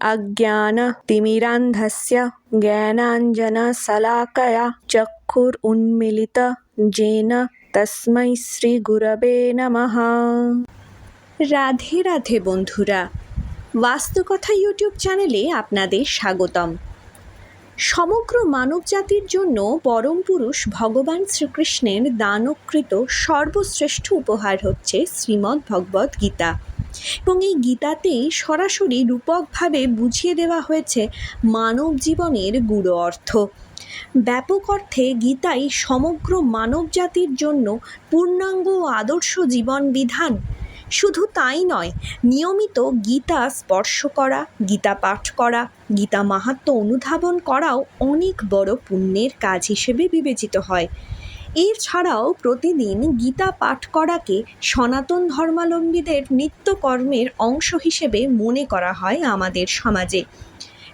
अज्ञानतिमिरान्धस्य ज्ञानाञ्जनशलाकया चक्षुरुन्मिलितजेन তস্মৈ শ্রী গুরবে নমঃ রাধে রাধে বন্ধুরা, বাস্তুকথা ইউটিউব চ্যানেলে আপনাদের স্বাগতম। সমগ্র মানবজাতির জন্য পরম পুরুষ ভগবান শ্রীকৃষ্ণের দানকৃত সর্বশ্রেষ্ঠ উপহার হচ্ছে শ্রীমদ্ ভগবদ্ গীতা। এবং এই গীতাতেই সরাসরি রূপকভাবে বুঝিয়ে দেওয়া হয়েছে মানব জীবনের গুড় অর্থ। ব্যাপক অর্থে গীতাই সমগ্র মানব জাতির জন্য পূর্ণাঙ্গ আদর্শ জীবন বিধান। শুধু তাই নয়, নিয়মিত গীতা স্পর্শ করা, গীতা পাঠ করা, গীতা মাহাত্ম অনুধাবন করাও অনেক বড় পুণ্যের কাজ হিসেবে বিবেচিত হয়। এছাড়াও প্রতিদিন গীতা পাঠ করাকে সনাতন ধর্মাবলম্বীদের নিত্যকর্মের অংশ হিসেবে মনে করা হয় আমাদের সমাজে।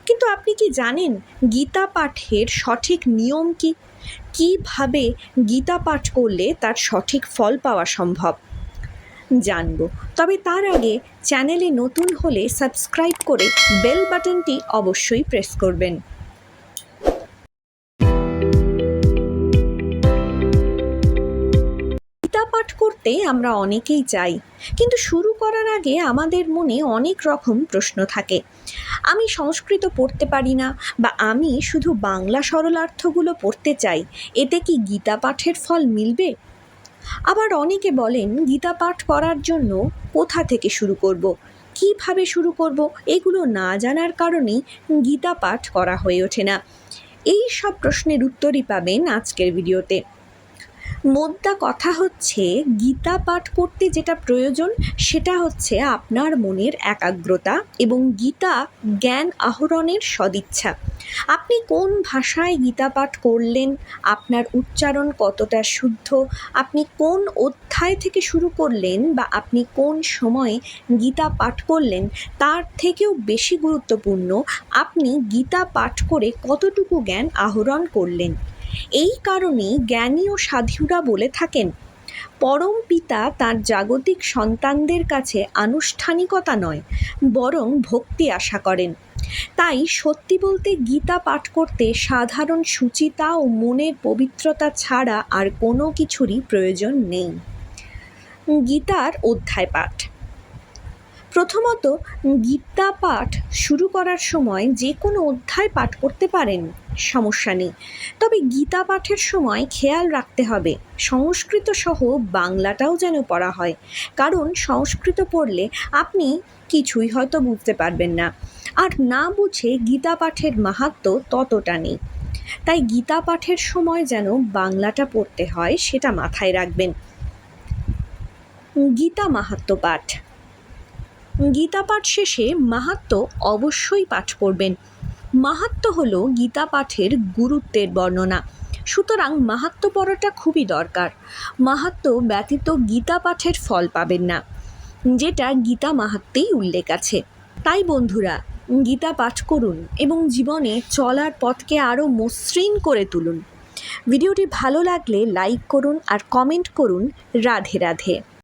কিন্তু আপনি কি জানেন গীতা পাঠের সঠিক নিয়ম কি? কীভাবে গীতা পাঠ করলে তার সঠিক ফল পাওয়া সম্ভব? জানব। তবে তার আগে চ্যানেলে নতুন হলে সাবস্ক্রাইব করে বেল বাটনটি অবশ্যই প্রেস করবেন। করতে আমরা অনেকেই চাই। কিন্তু শুরু করার আগে আমাদের মনে অনেক রকম প্রশ্ন থাকে। আমি সংস্কৃত পড়তে পারি না বা আমি শুধু বাংলা সরলার্থগুলো পড়তে চাই, এতে কি গীতা পাঠের ফল মিলবে? আবার অনেকে বলেন, গীতা পাঠ করার জন্য কোথা থেকে শুরু করব। কীভাবে শুরু করব? এগুলো না জানার কারণেই গীতা পাঠ করা হয়ে ওঠে না। এই সব প্রশ্নের উত্তরই পাবেন আজকের ভিডিওতে। মোদ্দা কথা হচ্ছে, গীতা পাঠ করতে যেটা প্রয়োজন, সেটা হচ্ছে আপনার মনের একাগ্রতা এবং গীতা জ্ঞান আহরণের সদিচ্ছা। আপনি কোন ভাষায় গীতা পাঠ করলেন? আপনার উচ্চারণ কতটা শুদ্ধ? আপনি কোন অধ্যায় থেকে শুরু করলেন বা আপনি কোন সময়ে গীতা পাঠ করলেন? তার থেকেও বেশি গুরুত্বপূর্ণ, আপনি গীতা পাঠ করে কতটুকু জ্ঞান আহরণ করলেন? এই কারণেই জ্ঞানী ও সাধুরা বলে থাকেন, পরম পিতা তার জাগতিক সন্তানদের কাছে আনুষ্ঠানিকতা নয়, বরং ভক্তি আশা করেন। তাই সত্যি বলতে গীতা পাঠ করতে সাধারণ সুচিতা ও মনের পবিত্রতা ছাড়া আর কোনো কিছুরই প্রয়োজন নেই। গীতার অধ্যায় পাঠ। প্রথমত, গীতা পাঠ শুরু করার সময় যে কোনো অধ্যায় পাঠ করতে পারেন, সমস্যা নেই। তবে গীতা পাঠের সময় খেয়াল রাখতে হবে। সংস্কৃত সহ বাংলাটাও যেন পড়া হয়। কারণ সংস্কৃত পড়লে আপনি কিছুই হয়তো বুঝতে পারবেন না। আর না বুঝে গীতা পাঠের মাহাত্ম ততটা নেই। তাই গীতা পাঠের সময় যেন বাংলাটা পড়তে হয়, সেটা মাথায় রাখবেন। গীতা মাহাত্ম পাঠ। গীতা পাঠ শেষে মাহাত্ম অবশ্যই পাঠ করবেন মাহাত্ম হল গীতা পাঠের গুরুত্বের বর্ণনা। সুতরাং মাহাত্ম পড়াটা খুবই দরকার। মাহাত্ম ব্যতীত গীতা পাঠের ফল পাবেন না, যেটা গীতা মাহাত্মেই উল্লেখ আছে। তাই বন্ধুরা গীতা পাঠ করুন এবং জীবনে চলার পথকে আরও মসৃণ করে তুলুন। ভিডিওটি ভালো লাগলে লাইক করুন আর কমেন্ট করুন রাধে রাধে।